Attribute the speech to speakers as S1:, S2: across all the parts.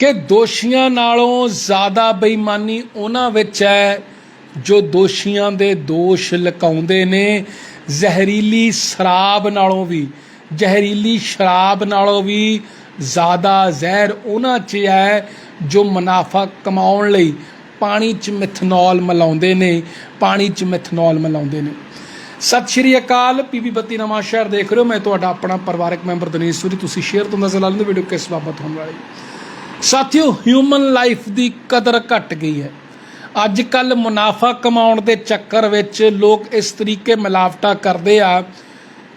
S1: ਕਿ ਦੋਸ਼ੀਆਂ ਨਾਲੋਂ ਜ਼ਿਆਦਾ ਬੇਈਮਾਨੀ ਉਹਨਾਂ ਵਿੱਚ ਹੈ ਜੋ ਦੋਸ਼ੀਆਂ ਦੇ ਦੋਸ਼ ਲਕਾਉਂਦੇ ਨੇ। ਜ਼ਹਿਰੀਲੀ ਸ਼ਰਾਬ ਨਾਲੋਂ ਵੀ, ਜ਼ਹਿਰੀਲੀ ਸ਼ਰਾਬ ਨਾਲੋਂ ਵੀ ਜ਼ਿਆਦਾ ਜ਼ਹਿਰ ਉਹਨਾਂ 'ਚ ਹੈ ਜੋ ਮੁਨਾਫਾ ਕਮਾਉਣ ਲਈ ਪਾਣੀ 'ਚ ਮਿਥਨੋਲ ਮਿਲਾਉਂਦੇ ਨੇ, ਪਾਣੀ 'ਚ ਮਿਥਨੋਲ ਮਿਲਾਉਂਦੇ ਨੇ। ਸਤਿ ਸ਼੍ਰੀ ਅਕਾਲ ਪੀਪੀ ਬੱਤੀ ਨਵਾਂ ਸ਼ਹਿਰ ਦੇਖ ਰਹੇ ਹੋ। ਮੈਂ ਤੁਹਾਡਾ ਆਪਣਾ ਪਰਿਵਾਰਕ ਮੈਂਬਰ ਦਨੀਸ਼ ਸੂਰੀ। ਤੁਸੀਂ ਸ਼ੇਅਰ ਤੋਂ ਨਜ਼ਰ ਲਾ ਲੈਂਦੇ ਵੀਡੀਓ ਕਿਸ ਬਾਬਤ ਹੋਣ ਵਾਲੀ ਸਾਥੀਓ ਹਿਊਮਨ ਲਾਈਫ ਦੀ ਕਦਰ ਘਟ ਗਈ ਹੈ। ਅੱਜ ਕੱਲ ਮੁਨਾਫਾ ਕਮਾਉਣ ਦੇ ਚੱਕਰ ਵਿੱਚ ਲੋਕ ਇਸ ਤਰੀਕੇ ਮਿਲਾਵਟਾਂ ਕਰਦੇ ਆ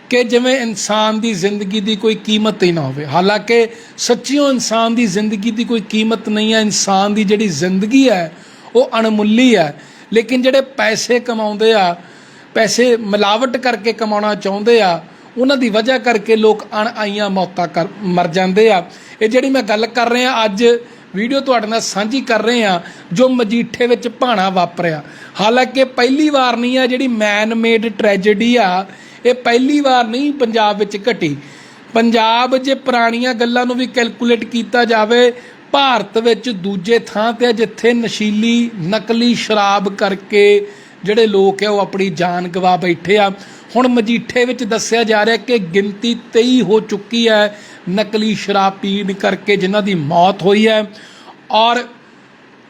S1: ਕਿ ਜਿਵੇਂ ਇਨਸਾਨ ਦੀ ਜ਼ਿੰਦਗੀ ਦੀ ਕੋਈ ਕੀਮਤ ਹੀ ਨਾ ਹੋਵੇ। ਹਾਲਾਂਕਿ ਸੱਚੀਓ ਇਨਸਾਨ ਦੀ ਜ਼ਿੰਦਗੀ ਦੀ ਕੋਈ ਕੀਮਤ ਨਹੀਂ ਹੈ। ਇਨਸਾਨ ਦੀ ਜਿਹੜੀ ਜ਼ਿੰਦਗੀ ਹੈ, ਉਹ ਅਣਮੁੱਲੀ ਹੈ। ਲੇਕਿਨ ਜਿਹੜੇ ਪੈਸੇ ਕਮਾਉਂਦੇ ਆ, ਪੈਸੇ ਮਿਲਾਵਟ ਕਰਕੇ ਕਮਾਉਣਾ ਚਾਹੁੰਦੇ ਆ, ਉਹਨਾਂ ਦੀ ਵਜ੍ਹਾ ਕਰਕੇ ਲੋਕ ਅਣ ਆਈਆਂ ਮੌਤਾਂ ਕਰ, ਮਰ ਜਾਂਦੇ ਆ। ਇਹ ਜਿਹੜੀ ਮੈਂ ਗੱਲ ਕਰ ਰਿਹਾ, ਅੱਜ ਵੀਡੀਓ ਤੁਹਾਡੇ ਨਾਲ ਸਾਂਝੀ ਕਰ ਰਹੇ ਆ ਜੋ ਮਜੀਠੇ ਵਿੱਚ ਭਾਣਾ ਵਾਪਰਿਆ। ਹਾਲਾਂਕਿ ਪਹਿਲੀ ਵਾਰ ਨਹੀਂ ਆ ਜਿਹੜੀ ਮੈਨ ਮੇਡ ਟ੍ਰੈਜੇਡੀ ਆ, ਇਹ ਪਹਿਲੀ ਵਾਰ ਨਹੀਂ ਪੰਜਾਬ ਵਿੱਚ ਘਟੀ। ਪੰਜਾਬ ਜੇ ਪੁਰਾਣੀਆਂ ਗੱਲਾਂ ਨੂੰ ਵੀ ਕੈਲਕੂਲੇਟ ਕੀਤਾ ਜਾਵੇ, ਭਾਰਤ ਵਿੱਚ ਦੂਜੇ ਥਾਂ ਤੇ ਆ ਜਿੱਥੇ ਨਸ਼ੀਲੀ, ਨਕਲੀ ਸ਼ਰਾਬ ਕਰਕੇ ਜਿਹੜੇ ਲੋਕ ਆ ਉਹ ਆਪਣੀ ਜਾਨ ਗਵਾ ਬੈਠੇ ਆ। ਹੁਣ ਮਜੀਠੇ ਵਿੱਚ ਦੱਸਿਆ ਜਾ ਰਿਹਾ ਕਿ ਗਿਣਤੀ 23 ਹੋ ਚੁੱਕੀ ਹੈ। ਨਕਲੀ ਸ਼ਰਾਬ ਪੀਣ ਕਰਕੇ ਜਿਨ੍ਹਾਂ ਦੀ ਮੌਤ ਹੋਈ ਹੈ। ਔਰ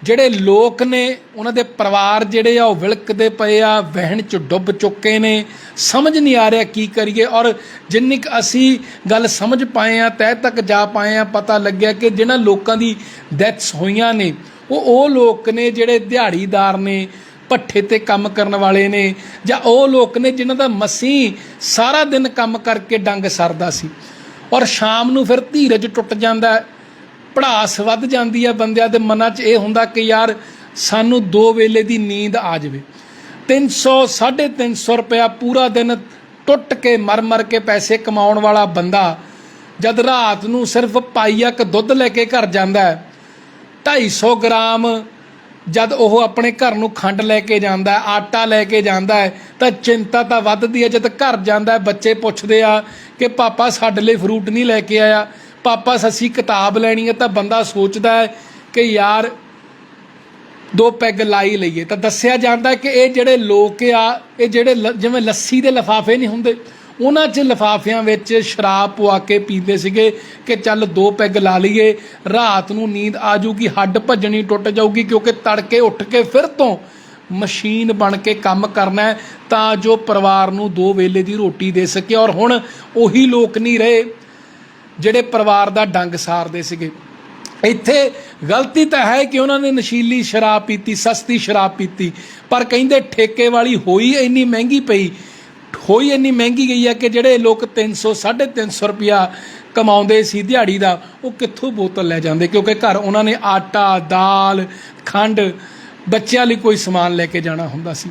S1: ਜਿਹੜੇ ਲੋਕ ਨੇ, ਉਹਨਾਂ ਦੇ ਪਰਿਵਾਰ ਜਿਹੜੇ ਆ, ਉਹ ਵਿਲਕਦੇ ਪਏ ਆ, ਵਹਿਣ ਚ ਡੁੱਬ ਚੁੱਕੇ ਨੇ। ਸਮਝ ਨਹੀਂ ਆ ਰਿਹਾ ਕੀ ਕਰੀਏ। ਔਰ ਜਿੰਨੀ ਕੁ ਅਸੀਂ ਗੱਲ ਸਮਝ ਪਾਏ ਆ, ਤਹਿ ਤੱਕ ਜਾ ਪਾਏ ਆ, ਪਤਾ ਲੱਗਿਆ ਕਿ ਜਿਹਨਾਂ ਲੋਕਾਂ ਦੀ ਡੈਥਸ ਹੋਈਆਂ ਨੇ, ਉਹ ਉਹ ਲੋਕ ਨੇ ਜਿਹੜੇ ਦਿਹਾੜੀਦਾਰ ਨੇ ਪੱਠੇ ਤੇ ਕੰਮ ਕਰਨ ਵਾਲੇ ਨੇ, ਜਾਂ ਉਹ ਲੋਕ ਨੇ ਜਿਨ੍ਹਾਂ ਦਾ ਮਸੀਂ ਸਾਰਾ ਦਿਨ ਕੰਮ ਕਰਕੇ ਡੰਗ ਸਰਦਾ ਸੀ। ਔਰ ਸ਼ਾਮ ਨੂੰ ਫਿਰ ਧੀਰਜ ਟੁੱਟ ਜਾਂਦਾ ਪੜਾਸ ਵੱਧ ਜਾਂਦੀ ਹੈ ਬੰਦਿਆਂ ਦੇ ਮਨਾਂ 'ਚ। ਇਹ ਹੁੰਦਾ ਕਿ ਯਾਰ ਸਾਨੂੰ ਦੋ ਵੇਲੇ ਦੀ ਨੀਂਦ ਆ ਜਾਵੇ। 300 350 ਰੁਪਇਆ ਪੂਰਾ ਦਿਨ ਟੁੱਟ ਕੇ, ਮਰ ਮਰ ਕੇ ਪੈਸੇ ਕਮਾਉਣ ਵਾਲਾ ਬੰਦਾ ਜਦ ਰਾਤ ਨੂੰ ਸਿਰਫ ਪਾਈਆ ਕ ਦੁੱਧ ਲੈ ਕੇ ਘਰ ਜਾਂਦਾ ਹੈ। 250 ਗ੍ਰਾਮ ਜਦ ਉਹ ਆਪਣੇ ਘਰ ਨੂੰ ਖੰਡ ਲੈ ਕੇ ਜਾਂਦਾ ਹੈ, ਆਟਾ ਲੈ ਕੇ ਜਾਂਦਾ ਹੈ, ਤਾਂ ਚਿੰਤਾ ਤਾਂ ਵੱਧਦੀ ਹੈ। ਜਦ ਘਰ ਜਾਂਦਾ ਹੈ, ਬੱਚੇ ਪੁੱਛਦੇ ਆ ਕਿ ਪਾਪਾ ਸਾਡੇ ਲਈ ਫਰੂਟ ਨਹੀਂ ਲੈ ਕੇ ਆਇਆ। ਪਾਪਾ, ਸੱਸੀ ਕਿਤਾਬ ਲੈਣੀ ਹੈ, ਤਾਂ ਬੰਦਾ ਸੋਚਦਾ ਹੈ ਕਿ ਯਾਰ ਦੋ ਪੈਗ ਲਾਈ ਲਈਏ। ਤਾਂ ਦੱਸਿਆ ਜਾਂਦਾ ਕਿ ਇਹ ਜਿਹੜੇ ਲੋਕ ਆ, ਇਹ ਜਿਹੜੇ ਲ- ਜਿਵੇਂ ਲੱਸੀ ਦੇ ਲਫਾਫੇ ਨਹੀਂ ਹੁੰਦੇ ਉਹਨਾਂ 'ਚ ਲਫਾਫਿਆਂ ਵਿੱਚ ਸ਼ਰਾਬ ਪਵਾ ਕੇ ਪੀਂਦੇ ਸੀਗੇ ਕਿ ਚੱਲ ਦੋ ਪੈਗ ਲਾ ਲਈਏ, ਰਾਤ ਨੂੰ ਨੀਂਦ ਆ ਜੂਗੀ ਹੱਡ ਭੱਜਣੀ ਟੁੱਟ ਜਾਊਗੀ ਕਿਉਂਕਿ ਤੜਕੇ ਉੱਠ ਕੇ ਫਿਰ ਤੋਂ ਮਸ਼ੀਨ ਬਣ ਕੇ ਕੰਮ ਕਰਨਾ ਤਾਂ ਜੋ ਪਰਿਵਾਰ ਨੂੰ ਦੋ ਵੇਲੇ ਦੀ ਰੋਟੀ ਦੇ ਸਕੇ ਔਰ ਹੁਣ ਉਹੀ ਲੋਕ ਨਹੀਂ ਰਹੇ ਜਿਹੜੇ ਪਰਿਵਾਰ ਦਾ ਡੰਗ ਸਾਰਦੇ ਸੀਗੇ। ਇੱਥੇ ਗਲਤੀ ਤਾਂ ਹੈ ਕਿ ਉਹਨਾਂ ਨੇ ਨਸ਼ੀਲੀ ਸ਼ਰਾਬ ਪੀਤੀ, ਸਸਤੀ ਸ਼ਰਾਬ ਪੀਤੀ, ਪਰ ਕਹਿੰਦੇ ਠੇਕੇ ਵਾਲੀ ਹੋਈ ਇੰਨੀ ਮਹਿੰਗੀ ਪਈ ਹੋਈ ਇੰਨੀ ਮਹਿੰਗੀ ਗਈ ਹੈ ਕਿ ਜਿਹੜੇ ਲੋਕ 300 350 ਰੁਪਿਆ ਕਮਾਉਂਦੇ ਸੀ ਦਿਹਾੜੀ ਦਾ, ਉਹ ਕਿੱਥੋਂ ਬੋਤਲ ਲੈ ਜਾਂਦੇ? ਕਿਉਂਕਿ ਘਰ ਉਹਨਾਂ ਨੇ ਆਟਾ, ਦਾਲ, ਖੰਡ, ਬੱਚਿਆਂ ਲਈ ਕੋਈ ਸਮਾਨ ਲੈ ਕੇ ਜਾਣਾ ਹੁੰਦਾ ਸੀ।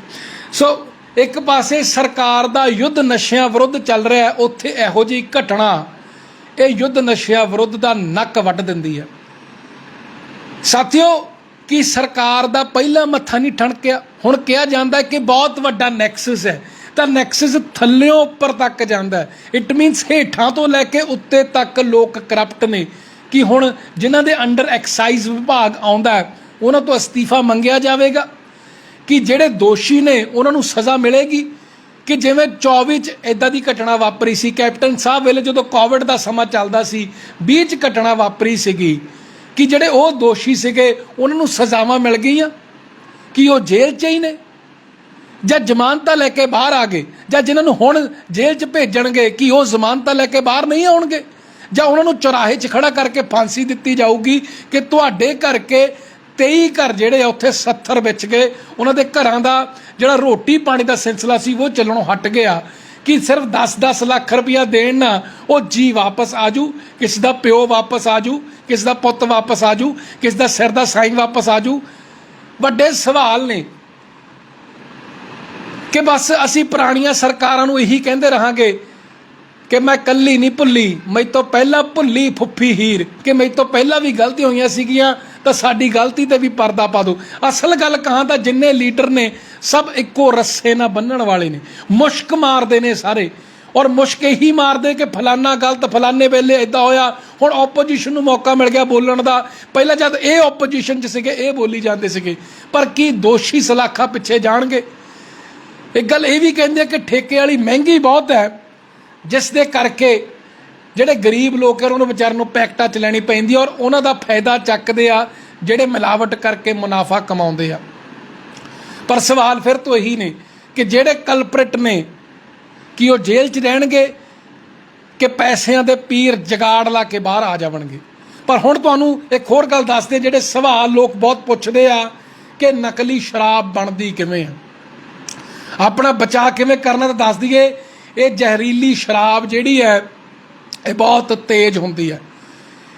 S1: ਸੋ ਇੱਕ ਪਾਸੇ ਸਰਕਾਰ ਦਾ ਯੁੱਧ ਨਸ਼ਿਆਂ ਵਿਰੁੱਧ ਚੱਲ ਰਿਹਾ ਉੱਥੇ ਇਹੋ ਜਿਹੀ ਘਟਨਾ, ਇਹ ਯੁੱਧ ਨਸ਼ਿਆਂ ਵਿਰੁੱਧ ਦਾ ਨੱਕ ਵੱਢ ਦਿੰਦੀ ਹੈ। ਸਾਥੀਓ, ਕਿ ਸਰਕਾਰ ਦਾ ਪਹਿਲਾ ਮੱਥਾ ਨਹੀਂ ਠਣਕਿਆ? ਹੁਣ ਕਿਹਾ ਜਾਂਦਾ ਕਿ ਬਹੁਤ ਵੱਡਾ ਨੈਕਸਸ ਹੈ। ਤਾਂ ਨੈਕਸਸ ਥੱਲਿਓਂ ਉੱਪਰ ਤੱਕ ਜਾਂਦਾ ਇਟ ਮੀਨਸ ਹੇਠਾਂ ਤੋਂ ਲੈ ਕੇ ਉੱਤੇ ਤੱਕ ਲੋਕ ਕਰਪਟ ਨੇ। ਕਿ ਹੁਣ ਜਿਨ੍ਹਾਂ ਦੇ ਅੰਡਰ ਐਕਸਾਈਜ਼ ਵਿਭਾਗ ਆਉਂਦਾ ਉਹਨਾਂ ਤੋਂ ਅਸਤੀਫਾ ਮੰਗਿਆ ਜਾਵੇਗਾ। ਕਿ ਜਿਹੜੇ ਦੋਸ਼ੀ ਨੇ, ਉਹਨਾਂ ਨੂੰ ਸਜ਼ਾ ਮਿਲੇਗੀ। ਕਿ ਜਿਵੇਂ 24 ਚ ਇਦਾਂ ਦੀ ਘਟਨਾ ਵਾਪਰੀ ਸੀ, ਕੈਪਟਨ ਸਾਹਿਬ ਵੇਲੇ ਜਦੋਂ ਕੋਵਿਡ ਦਾ ਸਮਾਂ ਚੱਲਦਾ ਸੀ 20 ਚ ਘਟਨਾ ਵਾਪਰੀ ਸੀਗੀ। ਕਿ ਜਿਹੜੇ ਉਹ ਦੋਸ਼ੀ ਸੀਗੇ, ਉਹਨਾਂ ਨੂੰ ਸਜ਼ਾਵਾਂ ਮਿਲ ਗਈਆਂ। ਕਿ ਉਹ ਜੇਲ੍ਹ 'ਚ ਹੀ ਨੇ। ਜਾਂ ਜ਼ਮਾਨਤਾਂ ਲੈ ਕੇ ਬਾਹਰ ਆ ਗਏ, ਜਾਂ ਜਿਨ੍ਹਾਂ ਨੂੰ ਹੁਣ ਜੇਲ੍ਹ 'ਚ ਭੇਜਣਗੇ ਕਿ ਉਹ ਜ਼ਮਾਨਤਾਂ ਲੈ ਕੇ ਬਾਹਰ ਨਹੀਂ ਆਉਣਗੇ? ਜਾਂ ਉਹਨਾਂ ਨੂੰ ਚੁਰਾਹੇ 'ਚ ਖੜਾ ਕਰਕੇ ਫਾਂਸੀ ਦਿੱਤੀ ਜਾਊਗੀ ਕਿ ਤੁਹਾਡੇ ਕਰਕੇ 23 ਘਰ ਜਿਹੜੇ ਆ ਉੱਥੇ 70 ਵਿੱਚ ਗਏ, ਉਹਨਾਂ ਦੇ ਘਰਾਂ ਦਾ ਜਿਹੜਾ ਰੋਟੀ ਪਾਣੀ ਦਾ ਸਿਲਸਿਲਾ ਸੀ ਉਹ ਚੱਲਣੋਂ ਹਟ ਗਿਆ ਕਿ ਸਿਰਫ 10-10 ਲੱਖ ਰੁਪਇਆ ਦੇਣ ਨਾ ਉਹ ਜੀ ਵਾਪਸ ਆਜੂ ਕਿਸ ਦਾ ਪਿਓ ਵਾਪਸ ਆਜੂ ਕਿਸ ਦਾ ਪੁੱਤ ਵਾਪਸ ਆਜੂ ਕਿਸ ਦਾ ਸਿਰ ਦਾ ਸਾਈਂ ਵਾਪਸ ਆਜੂ ਵੱਡੇ ਸਵਾਲ ਨੇ। ਕਿ ਬਸ ਅਸੀਂ ਪੁਰਾਣੀਆਂ ਸਰਕਾਰਾਂ ਨੂੰ ਇਹੀ ਕਹਿੰਦੇ ਰਹਾਂਗੇ ਕਿ ਮੈਂ ਕੱਲੀ ਨਹੀਂ ਭੁੱਲੀ ਮੈਂ ਤੋਂ ਪਹਿਲਾਂ ਭੁੱਲੀ ਫੁੱਫੀ ਹੀਰ, ਕਿ ਮੈਂ ਤੋਂ ਪਹਿਲਾਂ ਵੀ ਗਲਤੀਆਂ ਹੋਈਆਂ ਸੀਗੀਆਂ, ਤਾਂ ਸਾਡੀ ਗਲਤੀ ਤੇ ਵੀ ਪਰਦਾ ਪਾ ਦਿਓ। ਅਸਲ ਗੱਲ ਕਹਾਂ ਤਾਂ ਜਿੰਨੇ ਲੀਡਰ ਨੇ, ਸਭ ਇੱਕੋ ਰੱਸੇ ਨਾਲ ਬੰਨਣ ਵਾਲੇ ਨੇ। ਮੁਸ਼ਕ ਮਾਰਦੇ ਨੇ ਸਾਰੇ। ਔਰ ਮੁਸ਼ਕ ਹੀ ਮਾਰਦੇ ਕਿ ਫਲਾਨਾ ਗਲਤ ਫਲਾਨੇ ਵੇਲੇ ਇਦਾਂ ਹੋਇਆ, ਹੁਣ ਆਪੋਜੀਸ਼ਨ ਨੂੰ ਮੌਕਾ ਮਿਲ ਗਿਆ ਬੋਲਣ ਦਾ। ਪਹਿਲਾਂ ਜਦ ਇਹ ਆਪੋਜੀਸ਼ਨ 'ਚ ਸੀਗੇ, ਇਹ ਬੋਲੀ ਜਾਂਦੇ ਸੀਗੇ। ਪਰ ਕੀ ਦੋਸ਼ੀ ਸਲਾਖਾ ਪਿੱਛੇ ਜਾਣਗੇ? ਇੱਕ ਗੱਲ ਇਹ ਵੀ ਕਹਿੰਦੇ ਆ ਕਿ ਠੇਕੇ ਵਾਲੀ ਮਹਿੰਗੀ ਬਹੁਤ ਹੈ, ਜਿਸ ਦੇ ਕਰਕੇ ਜਿਹੜੇ ਗਰੀਬ ਲੋਕ ਆ, ਉਹਨਾਂ ਵਿਚਾਰਿਆਂ ਨੂੰ ਪੈਕਟਾਂ ਚ ਲੈਣੀ ਪੈਂਦੀ ਔਰ ਉਹਨਾਂ ਦਾ ਫਾਇਦਾ ਚੱਕਦੇ ਆ, ਜਿਹੜੇ ਮਿਲਾਵਟ ਕਰਕੇ ਮੁਨਾਫਾ ਕਮਾਉਂਦੇ ਆ। ਪਰ ਸਵਾਲ ਫਿਰ ਤੋਂ ਇਹੀ ਨੇ ਕਿ ਜਿਹੜੇ ਕਲਪ੍ਰਿਟ ਨੇ, ਕਿ ਉਹ ਜੇਲ੍ਹ 'ਚ ਰਹਿਣਗੇ, ਕਿ ਪੈਸਿਆਂ ਦੇ ਪੀਰ ਜਗਾੜ ਲਾ ਕੇ ਬਾਹਰ ਆ ਜਾਵਣਗੇ। ਪਰ ਹੁਣ ਤੁਹਾਨੂੰ ਇੱਕ ਹੋਰ ਗੱਲ ਦੱਸਦੇ ਜਿਹੜੇ ਸਵਾਲ ਲੋਕ ਬਹੁਤ ਪੁੱਛਦੇ ਆ ਕਿ ਨਕਲੀ ਸ਼ਰਾਬ ਬਣਦੀ ਕਿਵੇਂ ਆ। ਆਪਣਾ ਬਚਾਅ ਕਿਵੇਂ ਕਰਨਾ ਤਾਂ ਦੱਸ ਦਈਏ, ਇਹ ਜ਼ਹਿਰੀਲੀ ਸ਼ਰਾਬ ਜਿਹੜੀ ਹੈ, ਇਹ ਬਹੁਤ ਤੇਜ਼ ਹੁੰਦੀ ਹੈ।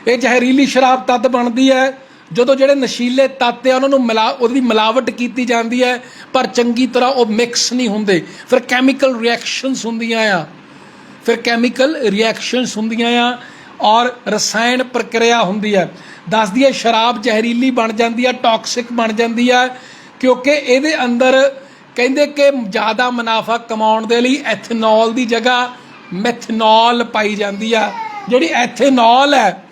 S1: ਇਹ ਜ਼ਹਿਰੀਲੀ ਸ਼ਰਾਬ ਤਦ ਬਣਦੀ ਹੈ ਜਦੋਂ ਜਿਹੜੇ ਨਸ਼ੀਲੇ ਤੱਤ ਆ ਉਹਨਾਂ ਨੂੰ ਮਿਲਾ, ਉਹਦੀ ਮਿਲਾਵਟ ਕੀਤੀ ਜਾਂਦੀ ਹੈ, ਪਰ ਚੰਗੀ ਤਰ੍ਹਾਂ ਉਹ ਮਿਕਸ ਨਹੀਂ ਹੁੰਦੇ। ਫਿਰ ਕੈਮੀਕਲ ਰਿਐਕਸ਼ਨਸ ਹੁੰਦੀਆਂ ਆ। ਫਿਰ ਕੈਮੀਕਲ ਰਿਐਕਸ਼ਨਸ ਹੁੰਦੀਆਂ ਆ ਔਰ ਰਸਾਇਣ ਪ੍ਰਕਿਰਿਆ ਹੁੰਦੀ ਹੈ। ਦੱਸਦੀ ਹੈ ਸ਼ਰਾਬ ਜ਼ਹਿਰੀਲੀ ਬਣ ਜਾਂਦੀ ਹੈ ਟਾਕਸਿਕ ਬਣ ਜਾਂਦੀ ਹੈ, ਕਿਉਂਕਿ ਇਹਦੇ ਅੰਦਰ ਕਹਿੰਦੇ ਕਿ ਜ਼ਿਆਦਾ ਮੁਨਾਫਾ ਕਮਾਉਣ ਦੇ ਲਈ ਐਥਨੋਲ ਦੀ ਜਗ੍ਹਾ ਮੈਥਨੋਲ ਪਾਈ ਜਾਂਦੀ ਆ। ਜਿਹੜੀ ਐਥਨੋਲ ਹੈ,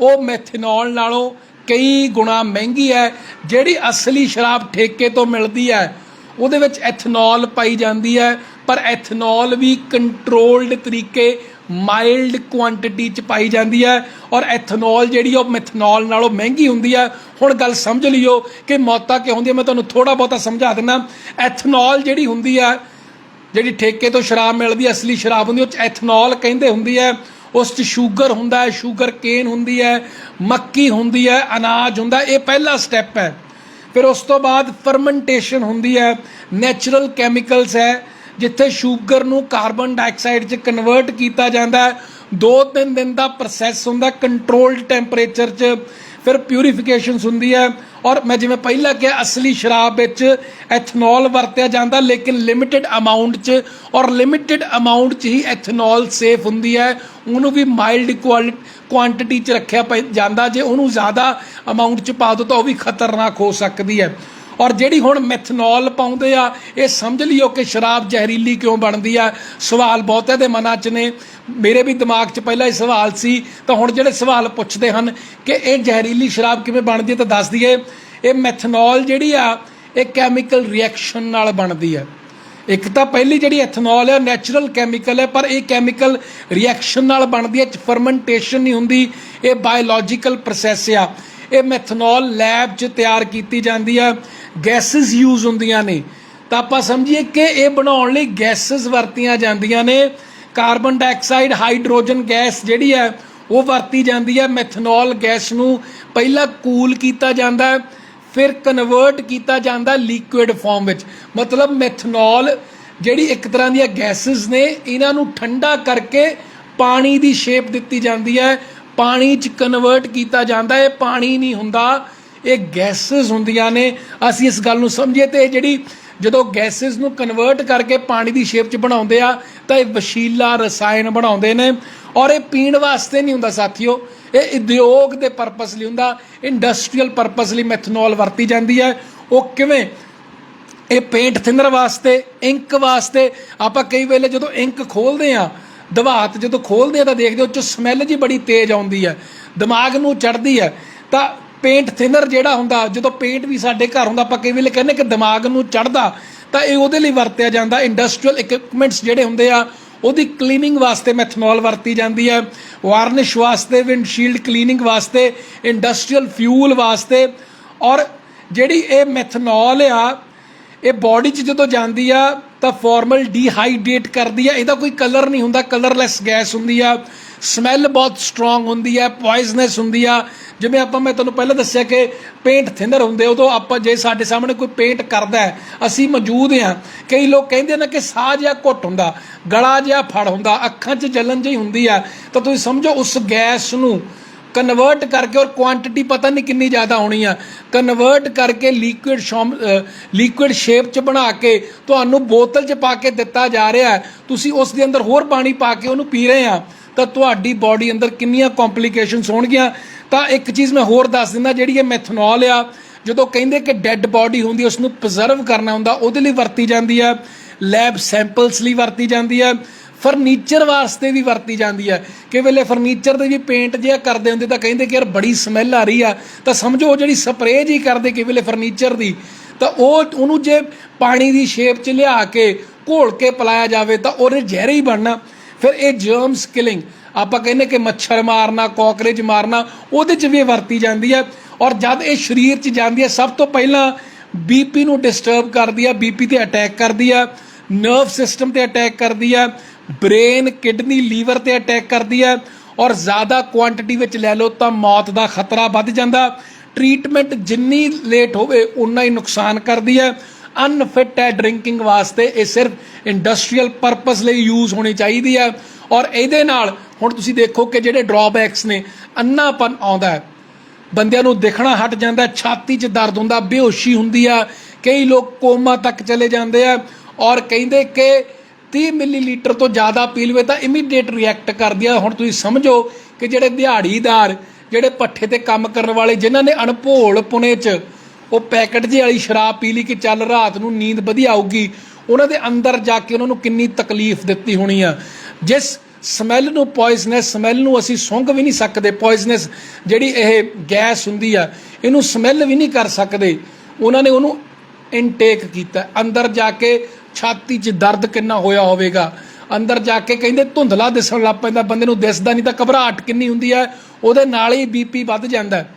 S1: ਉਹ ਮੈਥਨੋਲ ਨਾਲੋਂ ਕਈ ਗੁਣਾ ਮਹਿੰਗੀ ਹੈ। ਜਿਹੜੀ ਅਸਲੀ ਸ਼ਰਾਬ ਠੇਕੇ ਤੋਂ ਮਿਲਦੀ ਹੈ, ਉਹਦੇ ਵਿੱਚ ਐਥਨੋਲ ਪਾਈ ਜਾਂਦੀ ਹੈ। ਪਰ ਐਥਨੋਲ ਵੀ ਕੰਟਰੋਲਡ ਤਰੀਕੇ ਮਾਈਲਡ ਕੁਆਂਟੀਟੀ ਚ ਪਾਈ ਜਾਂਦੀ ਹੈ ਔਰ ਐਥਨੋਲ ਜਿਹੜੀ ਉਹ ਮੈਥਨੋਲ ਨਾਲੋਂ ਮਹਿੰਗੀ ਹੁੰਦੀ ਹੈ। ਹੁਣ ਗੱਲ ਸਮਝ ਲਿਓ ਕਿ ਮੌਤਾਂ ਕਿ ਹੁੰਦੀ ਹੈ ਮੈਂ ਤੁਹਾਨੂੰ ਥੋੜਾ ਬਹੁਤਾ ਸਮਝਾ ਦਿੰਦਾ। ਐਥਨੋਲ ਜਿਹੜੀ ਹੁੰਦੀ ਹੈ, ਜਿਹੜੀ ਠੇਕੇ ਤੋਂ ਸ਼ਰਾਬ ਮਿਲਦੀ ਹੈ, ਅਸਲੀ ਸ਼ਰਾਬ ਹੁੰਦੀ ਉਹ ਚ ਐਥਨੋਲ ਕਹਿੰਦੇ ਹੁੰਦੀ ਹੈ। ਉਸ 'ਚ ਸ਼ੂਗਰ ਹੁੰਦਾ ਹੈ ਸ਼ੂਗਰ ਕੇਨ ਹੁੰਦੀ ਹੈ, ਮੱਕੀ ਹੁੰਦੀ ਹੈ, ਅਨਾਜ ਹੁੰਦਾ ਇਹ ਪਹਿਲਾ ਸਟੈਪ ਹੈ। ਫਿਰ ਉਸ ਤੋਂ ਬਾਅਦ ਫਰਮੈਂਟੇਸ਼ਨ ਹੁੰਦੀ ਹੈ। ਨੈਚੁਰਲ ਕੈਮੀਕਲਸ ਹੈ। ਜਿੱਥੇ ਸ਼ੂਗਰ ਨੂੰ ਕਾਰਬਨ ਡਾਈਆਕਸਾਈਡ 'ਚ ਕਨਵਰਟ ਕੀਤਾ ਜਾਂਦਾ ਹੈ, ਦੋ ਤਿੰਨ ਦਿਨ ਦਾ ਪ੍ਰੋਸੈਸ ਹੁੰਦਾ ਕੰਟਰੋਲਡ ਟੈਂਪਰੇਚਰ 'ਚ ਫਿਰ ਪਿਊਰੀਫਿਕੇਸ਼ਨ ਹੁੰਦੀ ਹੈ। ਔਰ ਮੈਂ ਜਿਵੇਂ ਪਹਿਲਾਂ ਕਿਹਾ, ਅਸਲੀ ਸ਼ਰਾਬ ਵਿੱਚ ਐਥਨੋਲ ਵਰਤਿਆ ਜਾਂਦਾ, ਲੇਕਿਨ ਲਿਮਿਟਿਡ ਅਮਾਉਂਟ 'ਚ, ਔਰ ਲਿਮਿਟਿਡ ਅਮਾਉਂਟ 'ਚ ਹੀ ਐਥਨੋਲ ਸੇਫ ਹੁੰਦੀ ਹੈ। ਉਹਨੂੰ ਵੀ ਮਾਈਲਡ ਕੁਆਂਟੀਟੀ 'ਚ ਰੱਖਿਆ ਪੈ ਜਾਂਦਾ। ਜੇ ਉਹਨੂੰ ਜ਼ਿਆਦਾ ਅਮਾਉਂਟ 'ਚ ਪਾ ਦੋ ਤਾਂ ਉਹ ਵੀ ਖਤਰਨਾਕ ਹੋ ਸਕਦੀ ਹੈ। ਔਰ ਜਿਹੜੀ ਹੁਣ ਮੈਥਨੋਲ ਪਾਉਂਦੇ ਆ, ਇਹ ਸਮਝ ਲਿਓ ਕਿ ਸ਼ਰਾਬ ਜ਼ਹਿਰੀਲੀ ਕਿਉਂ ਬਣਦੀ ਆ। ਸਵਾਲ ਬਹੁਤਿਆਂ ਦੇ ਮਨਾਂ 'ਚ ਨੇ। ਮੇਰੇ ਵੀ ਦਿਮਾਗ 'ਚ ਪਹਿਲਾਂ ਇਹ ਸਵਾਲ ਸੀ, ਤਾਂ ਹੁਣ ਜਿਹੜੇ ਸਵਾਲ ਪੁੱਛਦੇ ਹਨ ਕਿ ਇਹ ਜ਼ਹਿਰੀਲੀ ਸ਼ਰਾਬ ਕਿਵੇਂ ਬਣਦੀ ਹੈ ਤਾਂ ਦੱਸ ਦਈਏ, ਇਹ ਮੈਥਨੋਲ ਜਿਹੜੀ ਆ, ਇਹ ਕੈਮੀਕਲ ਰਿਐਕਸ਼ਨ ਨਾਲ ਬਣਦੀ ਹੈ ਇੱਕ ਤਾਂ ਪਹਿਲੀ ਜਿਹੜੀ ਐਥਨੋਲ ਹੈ ਨੈਚੁਰਲ ਕੈਮੀਕਲ ਹੈ ਪਰ ਇਹ ਕੈਮੀਕਲ ਰਿਐਕਸ਼ਨ ਨਾਲ ਬਣਦੀ ਹੈ ਫਰਮੈਂਟੇਸ਼ਨ ਨਹੀਂ ਹੁੰਦੀ, ਇਹ ਬਾਇਓਲੋਜੀਕਲ ਪ੍ਰੋਸੈਸ ਆ। ਇਹ ਮੈਥਨੋਲ ਲੈਬ 'ਚ ਤਿਆਰ ਕੀਤੀ ਜਾਂਦੀ ਹੈ ਗੈਸਸ ਯੂਜ਼ ਹੁੰਦੀਆਂ ਨੇ। ਤਾਂ ਆਪਾਂ ਸਮਝੀਏ ਕਿ ਇਹ ਬਣਾਉਣ ਲਈ ਗੈਸਸ ਵਰਤੀਆਂ ਜਾਂਦੀਆਂ ਨੇ। ਕਾਰਬਨ ਡਾਈਆਕਸਾਈਡ, ਹਾਈਡਰੋਜਨ ਗੈਸ ਜਿਹੜੀ ਹੈ, ਉਹ ਵਰਤੀ ਜਾਂਦੀ ਹੈ। ਮੈਥਨੋਲ ਗੈਸ ਨੂੰ ਪਹਿਲਾਂ ਕੂਲ ਕੀਤਾ ਜਾਂਦਾ ਹੈ, ਫਿਰ ਕਨਵਰਟ ਕੀਤਾ ਜਾਂਦਾ ਲਿਕੁਇਡ ਫਾਰਮ ਵਿੱਚ। ਮਤਲਬ ਮੈਥਨੋਲ ਜਿਹੜੀ ਇੱਕ ਤਰ੍ਹਾਂ ਦੀਆਂ ਗੈਸਸ ਨੇ, ਇਹਨਾਂ ਨੂੰ ਠੰਡਾ ਕਰਕੇ ਪਾਣੀ ਦੀ ਸ਼ੇਪ ਦਿੱਤੀ ਜਾਂਦੀ ਹੈ। ਪਾਣੀ 'ਚ ਕਨਵਰਟ ਕੀਤਾ ਜਾਂਦਾ ਹੈ, ਪਾਣੀ ਨਹੀਂ ਹੁੰਦਾ। ਇਹ ਗੈਸਸ ਹੁੰਦੀਆਂ ਨੇ। ਅਸੀਂ ਇਸ ਗੱਲ ਨੂੰ ਸਮਝੀਏ ਤੇ ਇਹ ਜਿਹੜੀ ਜਦੋਂ ਗੈਸਸ ਨੂੰ ਕਨਵਰਟ ਕਰਕੇ ਪਾਣੀ ਦੀ ਸ਼ੇਪ 'ਚ ਬਣਾਉਂਦੇ ਆ, ਤਾਂ ਇਹ ਵਸ਼ੀਲਾ ਰਸਾਇਣ ਬਣਾਉਂਦੇ ਨੇ। ਔਰ ਇਹ ਪੀਣ ਵਾਸਤੇ ਨਹੀਂ ਹੁੰਦਾ ਸਾਥੀਓ। ਇਹ ਉਦਯੋਗ ਦੇ ਪਰਪਸ ਲਈ ਹੁੰਦਾ। ਇੰਡਸਟਰੀਅਲ ਪਰਪਸ ਲਈ ਮੈਥਨੋਲ ਵਰਤੀ ਜਾਂਦੀ ਹੈ। ਉਹ ਕਿਵੇਂ? ਇਹ ਪੇਂਟ ਥਿਨਰ ਵਾਸਤੇ ਇੰਕ ਵਾਸਤੇ। ਆਪਾਂ ਕਈ ਵੇਲੇ ਜਦੋਂ ਇੰਕ ਖੋਲਦੇ ਆ ਦਵਾਤ ਜਦੋਂ ਖੋਲਦੇ ਆ ਤਾਂ ਦੇਖਦੇ ਉਹ ਚ ਸਮੈਲ ਜੀ ਬੜੀ ਤੇਜ਼ ਆਉਂਦੀ ਹੈ। ਦਿਮਾਗ ਨੂੰ ਚੜਦੀ ਹੈ। ਤਾਂ ਪੇਂਟ ਥਿਨਰ ਜਿਹੜਾ ਹੁੰਦਾ, ਜਦੋਂ ਪੇਂਟ ਵੀ ਸਾਡੇ ਘਰ ਹੁੰਦਾ, ਆਪਾਂ ਕਈ ਵੇਲੇ ਕਹਿੰਦੇ ਕਿ ਦਿਮਾਗ ਨੂੰ ਚੜਦਾ ਤਾਂ ਇਹ ਉਹਦੇ ਲਈ ਵਰਤਿਆ ਜਾਂਦਾ। ਇੰਡਸਟਰੀਅਲ ਇਕਵਿਪਮੈਂਟਸ ਜਿਹੜੇ ਹੁੰਦੇ ਆ, ਉਹਦੀ ਕਲੀਨਿੰਗ ਵਾਸਤੇ ਮੈਥਨੋਲ ਵਰਤੀ ਜਾਂਦੀ ਹੈ। ਵਾਰਨਿਸ਼ ਵਾਸਤੇ ਵਿੰਡਸ਼ੀਲਡ ਕਲੀਨਿੰਗ ਵਾਸਤੇ ਇੰਡਸਟਰੀਅਲ ਫਿਊਲ ਵਾਸਤੇ। ਔਰ ਜਿਹੜੀ ਇਹ ਮੈਥਨੋਲ ਆ, ਇਹ ਬਾਡੀ 'ਚ ਜਦੋਂ ਜਾਂਦੀ ਆ, ਤਾਂ ਫਾਰਮਲ ਡੀਹਾਈਡਰੇਟ ਕਰਦੀ ਆ। ਇਹਦਾ ਕੋਈ ਕਲਰ ਨਹੀਂ ਹੁੰਦਾ ਕਲਰਲੈਸ ਗੈਸ ਹੁੰਦੀ ਆ। ਸਮੈਲ ਬਹੁਤ ਸਟਰੋਂਗ ਹੁੰਦੀ ਆ ਪੋਇਜ਼ਨਸ ਹੁੰਦੀ ਆ। ਜਿਵੇਂ ਆਪਾਂ, ਮੈਂ ਤੁਹਾਨੂੰ ਪਹਿਲਾਂ ਦੱਸਿਆ ਕਿ ਪੇਂਟ ਥਿਨਰ ਹੁੰਦੇ ਉਦੋਂ ਆਪਾਂ ਜੇ ਸਾਡੇ ਸਾਹਮਣੇ ਕੋਈ ਪੇਂਟ ਕਰਦਾ ਹੈ, ਅਸੀਂ ਮੌਜੂਦ ਹਾਂ, ਕਈ ਲੋਕ ਕਹਿੰਦੇ ਨੇ ਕਿ ਸਾਹ ਜਿਹਾ ਘੁੱਟ ਹੁੰਦਾ, ਗਲਾ ਜਿਹਾ ਫੜ ਹੁੰਦਾ, ਅੱਖਾਂ 'ਚ ਜਲਨ ਜਿਹੀ ਹੁੰਦੀ ਆ, ਤਾਂ ਤੁਸੀਂ ਸਮਝੋ ਉਸ ਗੈਸ ਨੂੰ ਕਨਵਰਟ ਕਰਕੇ, ਔਰ ਕੁਆਂਟੀਟੀ ਪਤਾ ਨਹੀਂ ਕਿੰਨੀ ਜ਼ਿਆਦਾ ਹੋਣੀ ਆ ਕਨਵਰਟ ਕਰਕੇ ਲਿਕੁਇਡ ਲਿਕੁਇਡ ਸ਼ੇਪ ਚ ਬਣਾ ਕੇ, ਤੁਹਾਨੂੰ ਬੋਤਲ ਚ ਪਾ ਕੇ ਦਿੱਤਾ ਜਾ ਰਿਹਾ ਹੈ, ਤੁਸੀਂ ਉਸ ਦੇ ਅੰਦਰ ਹੋਰ ਪਾਣੀ ਪਾ ਕੇ ਉਹਨੂੰ ਪੀ ਰਹੇ ਆ, ਤਾਂ ਤੁਹਾਡੀ ਬਾਡੀ ਅੰਦਰ ਕਿੰਨੀਆਂ ਕੰਪਲਿਕੇਸ਼ਨਸ ਹੋਣਗੀਆਂ ਤਾਂ ਇੱਕ ਚੀਜ਼ ਮੈਂ ਹੋਰ ਦੱਸ ਦਿੰਦਾ, ਜਿਹੜੀ ਇਹ ਮੈਥਨੋਲ ਆ, ਜਦੋਂ ਕਹਿੰਦੇ ਕਿ ਡੈੱਡ ਬਾਡੀ ਹੁੰਦੀ ਉਸ ਨੂੰ ਪ੍ਰੀਜ਼ਰਵ ਕਰਨਾ ਹੁੰਦਾ, ਉਹਦੇ ਲਈ ਵਰਤੀ ਜਾਂਦੀ ਹੈ ਲੈਬ ਸੈਂਪਲਸ ਲਈ ਵਰਤੀ ਜਾਂਦੀ ਹੈ ਫਰਨੀਚਰ ਵਾਸਤੇ ਵੀ ਵਰਤੀ ਜਾਂਦੀ ਹੈ। ਕਿ ਵੇਲੇ ਫਰਨੀਚਰ ਦੇ ਵੀ ਪੇਂਟ ਜਿਹਾ ਕਰਦੇ ਹੁੰਦੇ ਤਾਂ ਕਹਿੰਦੇ ਕਿ ਯਾਰ ਬੜੀ ਸਮੈਲ ਆ ਰਹੀ ਆ। ਤਾਂ ਸਮਝੋ ਜਿਹੜੀ ਸਪਰੇਅ ਜੀ ਕਰਦੇ ਕਿ ਵੇਲੇ ਫਰਨੀਚਰ ਦੀ, ਤਾਂ ਉਹ ਉਹਨੂੰ ਜੇ ਪਾਣੀ ਦੀ ਸ਼ੇਪ 'ਚ ਲਿਆ ਕੇ ਘੋਲ ਕੇ ਪਿਲਾਇਆ ਜਾਵੇ ਤਾਂ ਉਹਦੇ ਜ਼ਹਿਰ ਹੀ ਬਣਨਾ। ਫਿਰ ਇਹ ਜਰਮਸ ਕਿਲਿੰਗ ਆਪਾਂ ਕਹਿੰਦੇ ਕਿ ਮੱਛਰ ਮਾਰਨਾ ਕਾਕਰੇਜ ਮਾਰਨਾ, ਉਹਦੇ 'ਚ ਵੀ ਇਹ ਵਰਤੀ ਜਾਂਦੀ ਹੈ ਔਰ ਜਦ ਇਹ ਸਰੀਰ 'ਚ ਜਾਂਦੀ ਹੈ, ਸਭ ਤੋਂ ਪਹਿਲਾਂ ਬੀਪੀ ਨੂੰ ਡਿਸਟਰਬ ਕਰਦੀ ਹੈ ਬੀਪੀ ਤੇ ਅਟੈਕ ਕਰਦੀ ਹੈ ਨਰਵ ਸਿਸਟਮ ਤੇ ਅਟੈਕ ਕਰਦੀ ਹੈ ਬ੍ਰੇਨ ਕਿਡਨੀ ਲੀਵਰ ਤੇ ਅਟੈਕ ਕਰਦੀ ਹੈ ਔਰ ਜ਼ਿਆਦਾ ਕੁਆਂਟੀਟੀ ਵਿੱਚ ਲੈ ਲਓ ਤਾਂ ਮੌਤ ਦਾ ਖਤਰਾ ਵੱਧ ਜਾਂਦਾ। ਟ੍ਰੀਟਮੈਂਟ ਜਿੰਨੀ ਲੇਟ ਹੋਵੇ ਉਨਾ ਹੀ ਨੁਕਸਾਨ ਕਰਦੀ ਹੈ। ਅਨਫਿਟ ਹੈ ਡਰਿੰਕਿੰਗ ਵਾਸਤੇ, ਇਹ ਸਿਰਫ ਇੰਡਸਟਰੀਅਲ ਪਰਪਸ ਲਈ ਯੂਜ਼ ਹੋਣੀ ਚਾਹੀਦੀ ਹੈ। ਔਰ ਇਹਦੇ ਨਾਲ ਹੁਣ ਤੁਸੀਂ ਦੇਖੋ ਕਿ ਜਿਹੜੇ ਡਰਾਬੈਕਸ ਨੇ, ਅੰਨਾਪਨ ਆਉਂਦਾ ਹੈ। ਬੰਦਿਆਂ ਨੂੰ ਦਿਖਣਾ ਹਟ ਜਾਂਦਾ ਛਾਤੀ 'ਚ ਦਰਦ ਹੁੰਦਾ, ਬੇਹੋਸ਼ੀ ਹੁੰਦੀ ਆ। ਕਈ ਲੋਕ ਕੋਮਾ ਤੱਕ ਚਲੇ ਜਾਂਦੇ ਆ ਔਰ ਕਹਿੰਦੇ ਕਿ 30 ਮਿਲੀਲੀਟਰ ਤੋਂ ਜ਼ਿਆਦਾ ਪੀ ਲਵੇ ਤਾਂ ਇਮੀਡੀਏਟ ਰਿਐਕਟ ਕਰਦੀ ਆ। ਹੁਣ ਤੁਸੀਂ ਸਮਝੋ ਕਿ ਜਿਹੜੇ ਦਿਹਾੜੀਦਾਰ, ਜਿਹੜੇ ਪੱਠੇ ਤੇ ਕੰਮ ਕਰਨ ਵਾਲੇ, ਜਿਨ੍ਹਾਂ ਨੇ ਅਣਭੋਲ ਪੁਣੇ 'ਚ ਉਹ ਪੈਕਟ ਜਿਹੀ ਵਾਲੀ ਸ਼ਰਾਬ ਪੀ ਲਈ ਕਿ ਚੱਲ ਰਾਤ ਨੂੰ ਨੀਂਦ ਵਧੀਆ ਆਊਗੀ। ਉਹਨਾਂ ਦੇ ਅੰਦਰ ਜਾ ਕੇ ਉਹਨਾਂ ਨੂੰ ਕਿੰਨੀ ਤਕਲੀਫ ਦਿੱਤੀ ਹੋਣੀ ਆ। ਜਿਸ ਸਮੈਲ ਨੂੰ ਪੋਇਜ਼ਨਸ ਸਮੈਲ ਨੂੰ ਅਸੀਂ ਸੁੰਘ ਵੀ ਨਹੀਂ ਸਕਦੇ। ਪੋਇਜ਼ਨਸ ਜਿਹੜੀ ਇਹ ਗੈਸ ਹੁੰਦੀ ਆ, ਇਹਨੂੰ ਸਮੈਲ ਵੀ ਨਹੀਂ ਕਰ ਸਕਦੇ। ਉਹਨਾਂ ਨੇ ਉਹਨੂੰ ਇਨਟੇਕ ਕੀਤਾ। ਅੰਦਰ ਜਾ ਕੇ ਛਾਤੀ 'ਚ ਦਰਦ ਕਿੰਨਾ ਹੋਇਆ ਹੋਵੇਗਾ। ਅੰਦਰ ਜਾ ਕੇ ਕਹਿੰਦੇ ਧੁੰਦਲਾ ਦਿਸਣ ਲੱਗ ਪੈਂਦਾ। ਬੰਦੇ ਨੂੰ ਦਿਸਦਾ ਨਹੀਂ ਤਾਂ ਘਬਰਾਹਟ ਕਿੰਨੀ ਹੁੰਦੀ ਹੈ ਉਹਦੇ ਨਾਲ ਹੀ ਬੀਪੀ ਵੱਧ ਜਾਂਦਾ। ਹੈ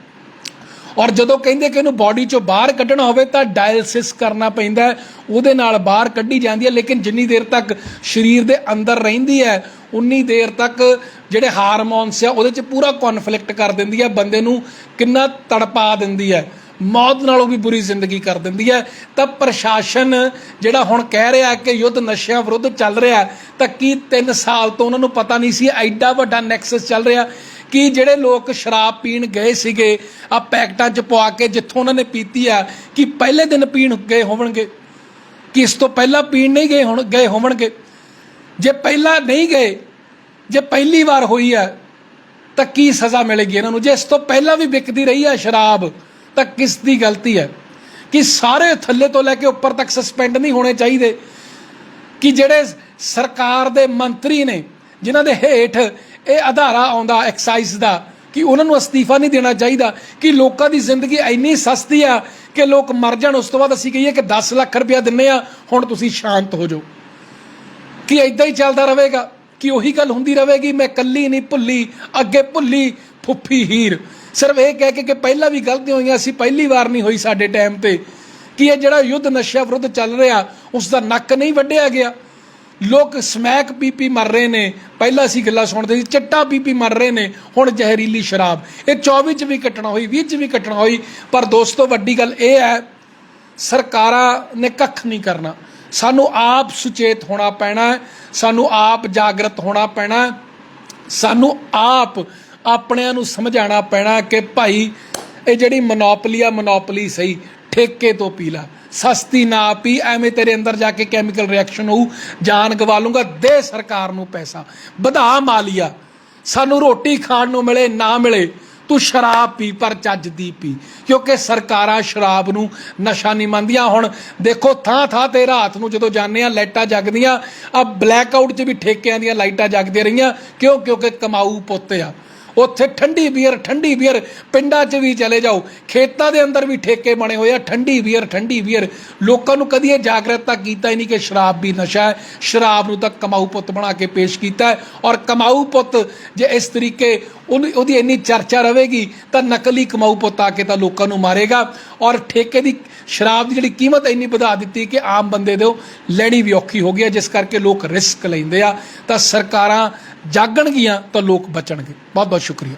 S1: ਔਰ ਜਦੋਂ ਕਹਿੰਦੇ ਕਿ ਇਹਨੂੰ ਬਾਡੀ ਚੋਂ ਬਾਹਰ ਕੱਢਣਾ ਹੋਵੇ ਤਾਂ ਡਾਇਲਿਸਿਸ ਕਰਨਾ ਪੈਂਦਾ ਉਹਦੇ ਨਾਲ ਬਾਹਰ ਕੱਢੀ ਜਾਂਦੀ ਹੈ, ਲੇਕਿਨ ਜਿੰਨੀ ਦੇਰ ਤੱਕ ਸਰੀਰ ਦੇ ਅੰਦਰ ਰਹਿੰਦੀ ਹੈ, ਉਨੀ ਦੇਰ ਤੱਕ ਜਿਹੜੇ ਹਾਰਮੋਨਸ ਆ, ਉਹਦੇ 'ਚ ਪੂਰਾ ਕਨਫਲਿਕਟ ਕਰ ਦਿੰਦੀ ਹੈ, ਬੰਦੇ ਨੂੰ ਕਿੰਨਾ ਤੜਪਾ ਦਿੰਦੀ ਹੈ। ਮੌਤ ਨਾਲੋਂ ਵੀ ਬੁਰੀ ਜ਼ਿੰਦਗੀ ਕਰ ਦਿੰਦੀ ਹੈ। ਤਾਂ ਪ੍ਰਸ਼ਾਸਨ ਜਿਹੜਾ ਹੁਣ ਕਹਿ ਰਿਹਾ ਕਿ ਯੁੱਧ ਨਸ਼ਿਆਂ ਵਿਰੁੱਧ ਚੱਲ ਰਿਹਾ ਤਾਂ ਕੀ 3 ਸਾਲ ਤੋਂ ਉਹਨਾਂ ਨੂੰ ਪਤਾ ਨਹੀਂ ਸੀ, ਐਡਾ ਵੱਡਾ ਨੈਕਸਸ ਚੱਲ ਰਿਹਾ। ਕਿ ਜਿਹੜੇ ਲੋਕ ਸ਼ਰਾਬ ਪੀਣ ਗਏ ਸੀਗੇ, ਆ ਪੈਕਟਾਂ 'ਚ ਪਵਾ ਕੇ ਜਿੱਥੋਂ ਉਹਨਾਂ ਨੇ ਪੀਤੀ ਆ, ਕਿ ਪਹਿਲੇ ਦਿਨ ਪੀਣ ਗਏ ਹੋਣਗੇ ਕਿ ਇਸ ਤੋਂ ਪਹਿਲਾਂ ਪੀਣ ਨਹੀਂ ਗਏ ਹੁਣ, ਗਏ ਹੋਣਗੇ ਜੇ ਪਹਿਲਾਂ ਨਹੀਂ ਗਏ, ਜੇ ਪਹਿਲੀ ਵਾਰ ਹੋਈ ਹੈ ਤਾਂ ਕੀ ਸਜ਼ਾ ਮਿਲੇਗੀ ਇਹਨਾਂ ਨੂੰ? ਜੇ ਇਸ ਤੋਂ ਪਹਿਲਾਂ ਵੀ ਵਿਕਦੀ ਰਹੀ ਹੈ ਸ਼ਰਾਬ, ਤਾਂ ਕਿਸ ਦੀ ਗਲਤੀ ਹੈ ਕਿ ਸਾਰੇ ਥੱਲੇ ਤੋਂ ਲੈ ਕੇ ਉੱਪਰ ਤੱਕ ਸਸਪੈਂਡ ਨਹੀਂ ਹੋਣੇ ਚਾਹੀਦੇ। ਕਿ ਜਿਹੜੇ ਸਰਕਾਰ ਦੇ ਮੰਤਰੀ ਨੇ, ਜਿਨ੍ਹਾਂ ਦੇ ਹੇਠ ਇਹ ਆਧਾਰਾ ਆਉਂਦਾ ਐਕਸਾਈਜ਼ ਦਾ, ਕਿ ਉਹਨਾਂ ਨੂੰ ਅਸਤੀਫਾ ਨਹੀਂ ਦੇਣਾ ਚਾਹੀਦਾ, ਕਿ ਲੋਕਾਂ ਦੀ ਜ਼ਿੰਦਗੀ ਇੰਨੀ ਸਸਤੀ ਆ ਕਿ ਲੋਕ ਮਰ ਜਾਣ, ਉਸ ਤੋਂ ਬਾਅਦ ਅਸੀਂ ਕਹੀਏ ਕਿ 10 ਲੱਖ ਰੁਪਇਆ ਦਿੰਨੇ ਆ, ਹੁਣ ਤੁਸੀਂ ਸ਼ਾਂਤ ਹੋ ਜਾਓ। ਕਿ ਇਦਾਂ ਹੀ ਚੱਲਦਾ ਰਹੇਗਾ, ਕਿ ਉਹੀ ਗੱਲ ਹੁੰਦੀ ਰਹੇਗੀ, ਮੈਂ ਕੱਲੀ ਨਹੀਂ ਭੁੱਲੀ, ਅੱਗੇ ਭੁੱਲੀ, ਫੁੱਫੀ ਹੀਰ। ਸਿਰਫ ਇਹ ਕਹਿ ਕੇ ਕਿ ਪਹਿਲਾਂ ਵੀ ਗਲਤੀਆਂ ਹੋਈਆਂ ਸੀ, ਪਹਿਲੀ ਵਾਰ ਨਹੀਂ ਹੋਈ ਸਾਡੇ ਟਾਈਮ ਤੇ, ਕਿ ਇਹ ਜਿਹੜਾ ਯੁੱਧ ਨਸ਼ਾ ਵਿਰੁੱਧ ਚੱਲ ਰਿਹਾ ਉਸ ਦਾ ਨੱਕ ਨਹੀਂ ਵੱਢਿਆ ਗਿਆ। ਲੋਕ ਸਮੈਕ ਪੀਪੀ ਮਰ ਰਹੇ ਨੇ। ਪਹਿਲਾਂ ਅਸੀਂ ਗੱਲਾਂ ਸੁਣਦੇ ਸੀ, ਚਿੱਟਾ ਪੀਪੀ ਮਰ ਰਹੇ ਨੇ, ਹੁਣ ਜ਼ਹਿਰੀਲੀ ਸ਼ਰਾਬ। ਇਹ 24 ਚ ਵੀ ਘਟਣਾ ਹੋਈ 20 ਚ ਵੀ ਘਟਣਾ ਹੋਈ, ਪਰ ਦੋਸਤੋ ਵੱਡੀ ਗੱਲ ਇਹ ਹੈ, ਸਰਕਾਰਾਂ ਨੇ ਕੱਖ ਨਹੀਂ ਕਰਨਾ। ਸਾਨੂੰ ਆਪ ਸੁਚੇਤ ਹੋਣਾ ਪੈਣਾ, ਸਾਨੂੰ ਆਪ ਜਾਗਰਤ ਹੋਣਾ ਪੈਣਾ, ਸਾਨੂੰ ਆਪ ਆਪਣਿਆਂ ਨੂੰ ਸਮਝਾਉਣਾ ਪੈਣਾ ਕਿ ਭਾਈ, ਇਹ ਜਿਹੜੀ ਮੋਨੋਪਲੀ ਆ, ਮੋਨੋਪਲੀ ਸਹੀ, ਠੇਕੇ ਤੋਂ ਪੀ ਲਾ ਸਸਤੀ ਨਾ ਪੀ, ਐਵੇਂ ਤੇਰੇ ਅੰਦਰ ਜਾ ਕੇ ਕੈਮੀਕਲ ਰਿਐਕਸ਼ਨ ਹੋਊ, ਜਾਨ ਗਵਾ ਲੂੰਗਾ ਦੇ ਸਰਕਾਰ ਨੂੰ ਪੈਸਾ। ਵਧਾ ਮਾਲੀਆ, ਸਾਨੂੰ ਰੋਟੀ ਖਾਣ ਨੂੰ ਮਿਲੇ, ਨਾ ਮਿਲੇ, ਤੂੰ ਸ਼ਰਾਬ ਪੀ, ਪਰ ਚੱਜ ਦੀ ਪੀ। ਕਿਉਂਕਿ ਸਰਕਾਰਾਂ ਸ਼ਰਾਬ ਨੂੰ ਨਸ਼ਾ ਨਹੀਂ ਮੰਨਦੀਆਂ। ਹੁਣ ਦੇਖੋ ਥਾਂ ਥਾਂ ਤੇ ਰਾਤ ਨੂੰ ਜਦੋਂ ਜਾਂਦੇ ਆ ਲਾਈਟਾਂ ਜਗਦੀਆਂ ਆ ਬਲੈਕ ਆਊਟ 'ਚ ਵੀ ਠੇਕਿਆਂ ਦੀਆਂ ਲਾਈਟਾਂ ਜਗਦੀਆਂ ਰਹੀਆਂ, ਕਿਉਂ? ਕਿਉਂਕਿ ਕਮਾਊ ਪੁੱਤ ਆ। ਉੱਥੇ ਠੰਡੀ ਬੀਅਰ ਠੰਡੀ ਬੀਅਰ, ਪਿੰਡਾਂ 'ਚ ਵੀ ਚਲੇ ਜਾਓ। ਖੇਤਾਂ ਦੇ ਅੰਦਰ ਵੀ ਠੇਕੇ ਬਣੇ ਹੋਏ ਆ, ਠੰਡੀ ਬੀਅਰ ਠੰਡੀ ਬੀਅਰ। ਲੋਕਾਂ ਨੂੰ ਕਦੀ ਇਹ ਜਾਗਰਤਾ ਕੀਤਾ ਹੀ ਨਹੀਂ ਕਿ ਸ਼ਰਾਬ ਵੀ ਨਸ਼ਾ ਹੈ। ਸ਼ਰਾਬ ਨੂੰ ਤਾਂ ਕਮਾਊ ਪੁੱਤ ਬਣਾ ਕੇ ਪੇਸ਼ ਕੀਤਾ ਔਰ ਕਮਾਊ ਪੁੱਤ ਜੇ ਇਸ ਤਰੀਕੇ ਉਹਨੂੰ- ਉਹਦੀ ਇੰਨੀ ਚਰਚਾ ਰਹੇਗੀ, ਤਾਂ ਨਕਲੀ ਕਮਾਊ ਪੁੱਤ ਆ ਕੇ ਤਾਂ ਲੋਕਾਂ ਨੂੰ ਮਾਰੇਗਾ। ਔਰ ਠੇਕੇ ਦੀ ਸ਼ਰਾਬ ਦੀ ਜਿਹੜੀ ਕੀਮਤ ਇੰਨੀ ਵਧਾ ਦਿੱਤੀ ਕਿ ਆਮ ਬੰਦੇ ਦੇ ਲੈਣੀ ਵੀ ਔਖੀ ਹੋ ਗਈ ਹੈ, ਜਿਸ ਕਰਕੇ ਲੋਕ ਰਿਸਕ ਲੈਂਦੇ ਆ। ਤਾਂ ਸਰਕਾਰਾਂ ਜਾਗਣਗੀਆਂ ਤਾਂ ਲੋਕ ਬਚਣਗੇ। ਬਹੁਤ ਬਹੁਤ ਸ਼ੁਕਰੀਆ।